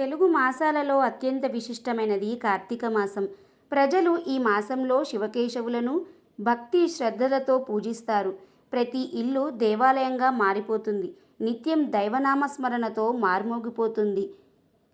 తెలుగు మాసాలలో అత్యంత విశిష్టమైనది కార్తీక మాసం. ప్రజలు ఈ మాసంలో శివకేశవులను భక్తి శ్రద్ధలతో పూజిస్తారు. ప్రతి ఇల్లు దేవాలయంగా మారిపోతుంది. నిత్యం దైవనామస్మరణతో మార్మోగిపోతుంది.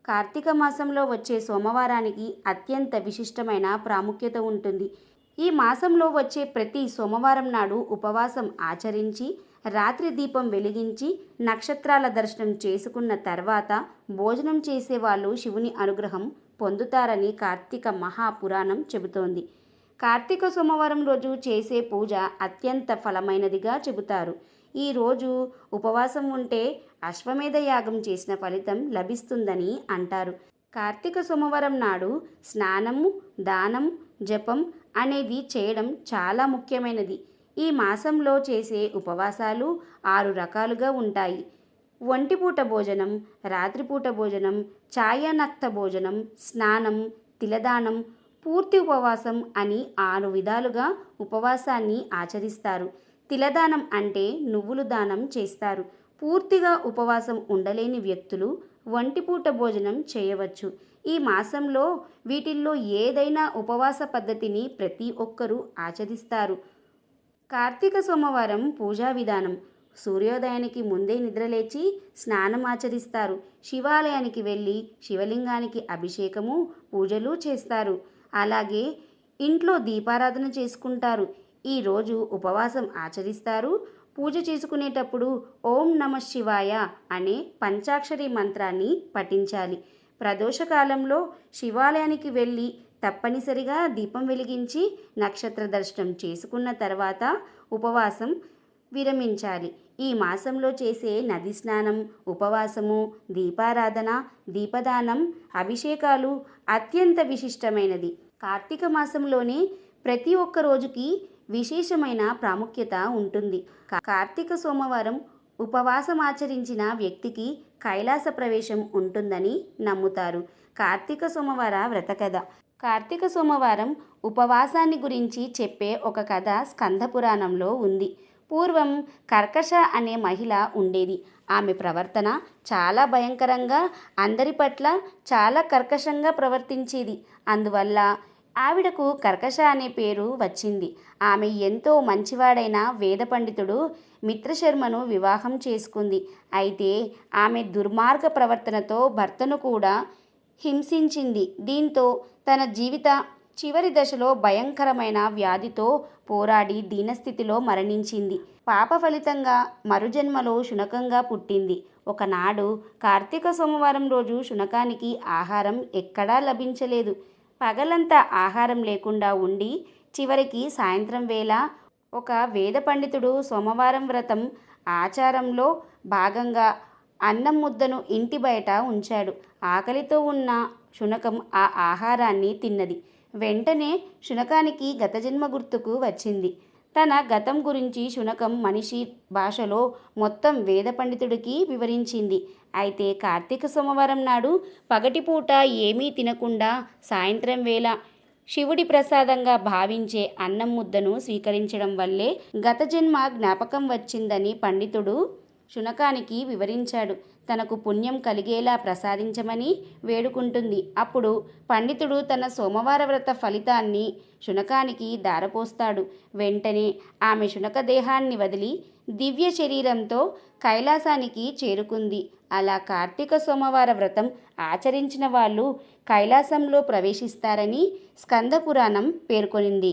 కార్తీక మాసంలో వచ్చే సోమవారానికి అత్యంత విశిష్టమైన ప్రాముఖ్యత ఉంటుంది. ఈ మాసంలో వచ్చే ప్రతి సోమవారం నాడు ఉపవాసం ఆచరించి రాత్రి దీపం వెలిగించి నక్షత్రాల దర్శనం చేసుకున్న తర్వాత భోజనం చేసేవాళ్ళు శివుని అనుగ్రహం పొందుతారని కార్తీక మహాపురాణం చెబుతోంది. కార్తీక సోమవారం రోజు చేసే పూజ అత్యంత ఫలమైనదిగా చెబుతారు. ఈ రోజు ఉపవాసం ఉంటే అశ్వమేధ యాగం చేసిన ఫలితం లభిస్తుందని అంటారు. కార్తీక సోమవారం నాడు స్నానము దానం జపం అనేది చేయడం చాలా ముఖ్యమైనది. ఈ మాసంలో చేసే ఉపవాసాలు ఆరు రకాలుగా ఉంటాయి. ఒంటిపూట భోజనం రాత్రిపూట భోజనం ఛాయానక్త భోజనం స్నానం తిలదానం పూర్తి ఉపవాసం అని ఆరు విధాలుగా ఉపవాసాన్ని ఆచరిస్తారు. తిలదానం అంటే నువ్వులు దానం చేస్తారు. పూర్తిగా ఉపవాసం ఉండలేని వ్యక్తులు ఒంటిపూట భోజనం చేయవచ్చు. ఈ మాసంలో వీటిల్లో ఏదైనా ఉపవాస పద్ధతిని ప్రతి ఒక్కరూ ఆచరిస్తారు. కార్తీక సోమవారం పూజా విధానం. సూర్యోదయానికి ముందే నిద్రలేచి స్నానం ఆచరిస్తారు. శివాలయానికి వెళ్ళి శివలింగానికి అభిషేకము పూజలు చేస్తారు. అలాగే ఇంట్లో దీపారాధన చేసుకుంటారు. ఈరోజు ఉపవాసం ఆచరిస్తారు. పూజ చేసుకునేటప్పుడు ఓం నమ శివాయ అనే పంచాక్షరి మంత్రాన్ని పఠించాలి. ప్రదోషకాలంలో శివాలయానికి వెళ్ళి తప్పనిసరిగా దీపం వెలిగించి నక్షత్ర దర్శనం చేసుకున్న తర్వాత ఉపవాసం విరమించాలి. ఈ మాసంలో చేసే నది స్నానం ఉపవాసము దీపారాధన దీపదానం అభిషేకాలు అత్యంత విశిష్టమైనది. కార్తీక మాసంలోనే ప్రతి ఒక్క రోజుకి విశేషమైన ప్రాముఖ్యత ఉంటుంది. కార్తీక సోమవారం ఉపవాసం ఆచరించిన వ్యక్తికి కైలాస ప్రవేశం ఉంటుందని నమ్ముతారు. కార్తీక సోమవార వ్రత కథ కార్తీక సోమవారం ఉపవాసాన్ని గురించి చెప్పే ఒక కథ స్కంద పురాణంలో ఉంది. పూర్వం కర్కశ అనే మహిళ ఉండేది. ఆమె ప్రవర్తన చాలా భయంకరంగా అందరి పట్ల చాలా కర్కశంగా ప్రవర్తించేది. అందువల్ల ఆవిడకు కర్కశ అనే పేరు వచ్చింది. ఆమె ఎంతో మంచివాడైన వేద పండితుడు మిత్రశర్మను వివాహం చేసుకుంది. అయితే ఆమె దుర్మార్గ ప్రవర్తనతో భర్తను కూడా హింసించింది. దీంతో తన జీవిత చివరి దశలో భయంకరమైన వ్యాధితో పోరాడి దీనస్థితిలో మరణించింది. పాప ఫలితంగా మరుజన్మలో శునకంగా పుట్టింది. ఒకనాడు కార్తీక సోమవారం రోజు శునకానికి ఆహారం ఎక్కడా లభించలేదు. పగలంతా ఆహారం లేకుండా ఉండి చివరికి సాయంత్రం వేళ ఒక వేద పండితుడు సోమవారం వ్రతం ఆచారంలో భాగంగా అన్నం ముద్దను ఇంటి బయట ఉంచాడు. ఆకలితో ఉన్న శునకం ఆ ఆహారాన్ని తిన్నది. వెంటనే శునకానికి గత జన్మ గుర్తుకు వచ్చింది. తన గతం గురించి శునకం మనిషి భాషలో మొత్తం వేద పండితుడికి వివరించింది. అయితే కార్తీక సోమవారం నాడు పగటిపూట ఏమీ తినకుండా సాయంత్రం వేళ శివుడి ప్రసాదంగా భావించే అన్నం ముద్దను స్వీకరించడం వల్లే గత జన్మ జ్ఞాపకం వచ్చిందని పండితుడు శునకానికి వివరించాడు. తనకు పుణ్యం కలిగేలా ప్రసాదించమని వేడుకుంటుంది. అప్పుడు పండితుడు తన సోమవార వ్రత ఫలితాన్ని శునకానికి దారపోస్తాడు వెంటనే ఆమె శునక దేహాన్ని వదిలి దివ్య శరీరంతో కైలాసానికి చేరుకుంది. అలా కార్తీక సోమవార వ్రతం ఆచరించిన వాళ్ళు కైలాసంలో ప్రవేశిస్తారని స్కందపురాణం పేర్కొనింది.